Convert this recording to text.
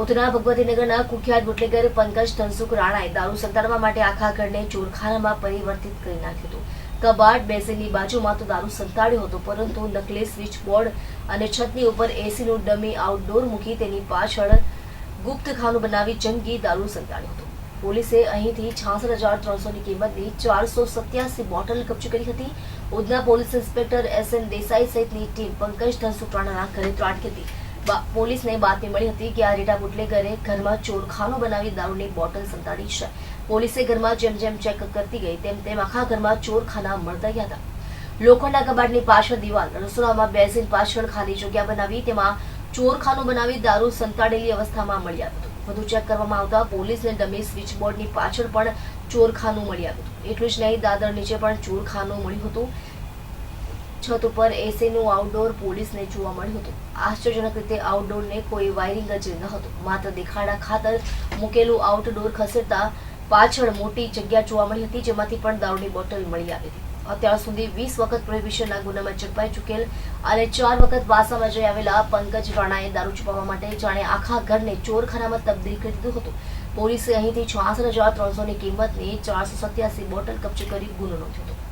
ઉધના ભગવતીનગરના કુખ્યાત બુટલેગર પંકજ ધનસુખ રાણાએ દારૂ સંતાડવા માટે આખા ઘરને ચોરખાનામાં પરિવર્તિત કરી નાખ્યું હતું. કબાટ બેસીની બાજુમાં તો દારૂ સંતાડ્યો હતો, પરંતુ નકલી સ્વિચ બોર્ડ અને છતની ઉપર એસીનું ડમી આઉટડોર મૂકી તેની પાછળ ગુપ્ત ખાનું બનાવી જંગી દારૂ સંતાડ્યો હતો. પોલીસે અહીંથી છાસઠ હજાર ત્રણસોની કિંમતની ચારસો સત્યાસી બોટલ કબજે કરી હતી. Udhna police inspector S N Desai સહિતની ટીમ પંકજ ધનસુખ રાણાના ઘરે ત્રાટકી હતી. પોલીસને બાતમી મળી હતી કે આ રીટા બુટલેગરે ઘરમાં ચોરખાનું બનાવી દારૂની બોટલ સંતાડી છે. પોલીસે ઘરમાં જેમ જેમ ચેક કરતી ગઈ, તેમ તેમ આખા ઘરમાં ચોરખાના મળતા ગયા હતા. લોખંડના કબાટની પાછળ દિવાલ, રસોડામાં બેસીન પાછળ ખાલી જગ્યા બનાવી તેમાં ચોરખાનું બનાવી દારૂ સંતાડેલી અવસ્થામાં મળી આવ્યું હતું. વધુ ચેક કરવામાં આવતા પોલીસને ડમી સ્વિચબોર્ડની પાછળ પણ ચોરખાનું મળી આવ્યું હતું. એટલું જ નહીં, દાદર નીચે પણ ચોરખાનું મળ્યું હતું. છત ઉપર એસીનું આઉટડોર પોલીસને જોવા મળ્યું હતું. આશ્ચર્યજનક રીતે આઉટડોરને કોઈ વાયરિંગ જ ન હતું. માત્ર દેખાડા ખાતર મૂકેલું આઉટડોર ખસેડતા પાછળ મોટી જગ્યા જોવા મળી હતી, જેમાંથી પણ દારૂની બોટલ મળી આવી હતી. અત્યાર સુધી વીસ વખત પ્રોહિબિશનના ગુનામાં ઝડપાઈ ચૂકેલ અને ચાર વખત વાસામાં જઈ આવેલા પંકજ રાણાએ દારૂ છુપાવવા માટે જાણે આખા ઘરને ચોરખાનામાં તબદીલ કરી દીધું હતું. પોલીસે અહીંથી છાસઠ હજાર ત્રણસોની કિંમતની ચારસો સત્યાસી બોટલ કબજે કરી ગુનો નોંધ્યો હતો.